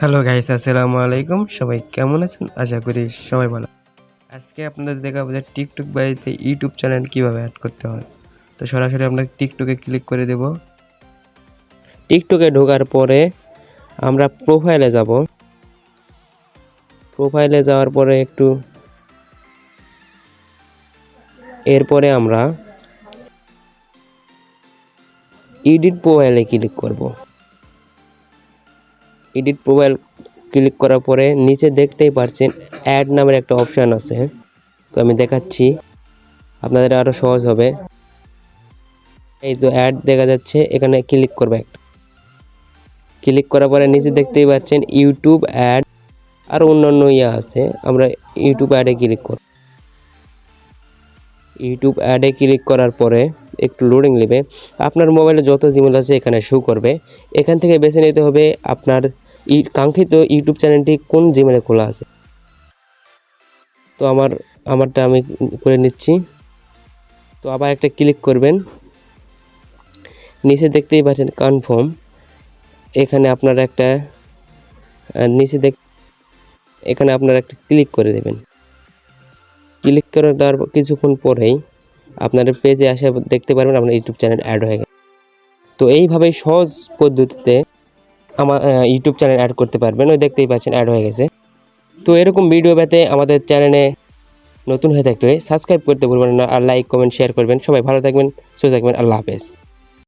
Hello guys আসসালামু আলাইকুম। সবাই কেমন আছেন? আশা করি সবাই ভালো। আজকে আপনাদের দেখাবো যে টিকটক বাড়িতে ইউটিউব চ্যানেল কীভাবে অ্যাড করতে হয়। তো সরাসরি আমরা টিকটকে ক্লিক করে দেব। টিকটকে ঢোকার পরে আমরা প্রোফাইলে যাব। প্রোফাইলে যাওয়ার পরে একটু এরপরে আমরা এডিট প্রোফাইলে ক্লিক করব। এডিট প্রোফাইল ক্লিক করার পরে নিচে দেখতেই পারছেন অ্যাড নামের একটা অপশান আছে তো আমি দেখাচ্ছি। আপনাদের আরও সহজ হবে। এই তো অ্যাড দেখা যাচ্ছে, এখানে ক্লিক করবে। একটা ক্লিক করার পরে নিচে দেখতেই পাচ্ছেন ইউটিউব অ্যাড, আর অন্যান্য ইয়ে আছে, আমরা ইউটিউব অ্যাডে ক্লিক করব ইউটিউব অ্যাডে ক্লিক করার পরে একটু লোডিং নেবে। আপনার মোবাইলে যত জিমেল আছে এখানে শো করবে। এখান থেকে বেছে নিতে হবে আপনার কাঙ্ক্ষিত ইউটিউব চ্যানেলটি কোন জিমেলে খোলা আছে? তো আমার, আমারটা আমি করে নিচ্ছি। তো আবার একটা ক্লিক করবেন। নিচে দেখতেই পাচ্ছেন কনফার্ম। এখানে আপনার একটা নিচে দেখ, এখানে আপনার একটা ক্লিক করে দেবেন। ক্লিক করে দেওয়ার কিছুক্ষণ পরেই আপনার পেজে আসে দেখতে পারবেন আপনার ইউটিউব চ্যানেল অ্যাড হয়ে গেছে। তো এইভাবেই সহজ পদ্ধতিতে আমার ইউটিউব চ্যানেল অ্যাড করতে পারবেন। ওই দেখতেই পাচ্ছেন অ্যাড হয়ে গেছে। তো এরকম ভিডিও পেতে আমাদের চ্যানেলে নতুন হয়ে থাকতে সাবস্ক্রাইব করতে ভুলবেন না আর লাইক কমেন্ট শেয়ার করবেন। সবাই ভালো থাকবেন, সুস্থ থাকবেন। আল্লাহ হাফেজ।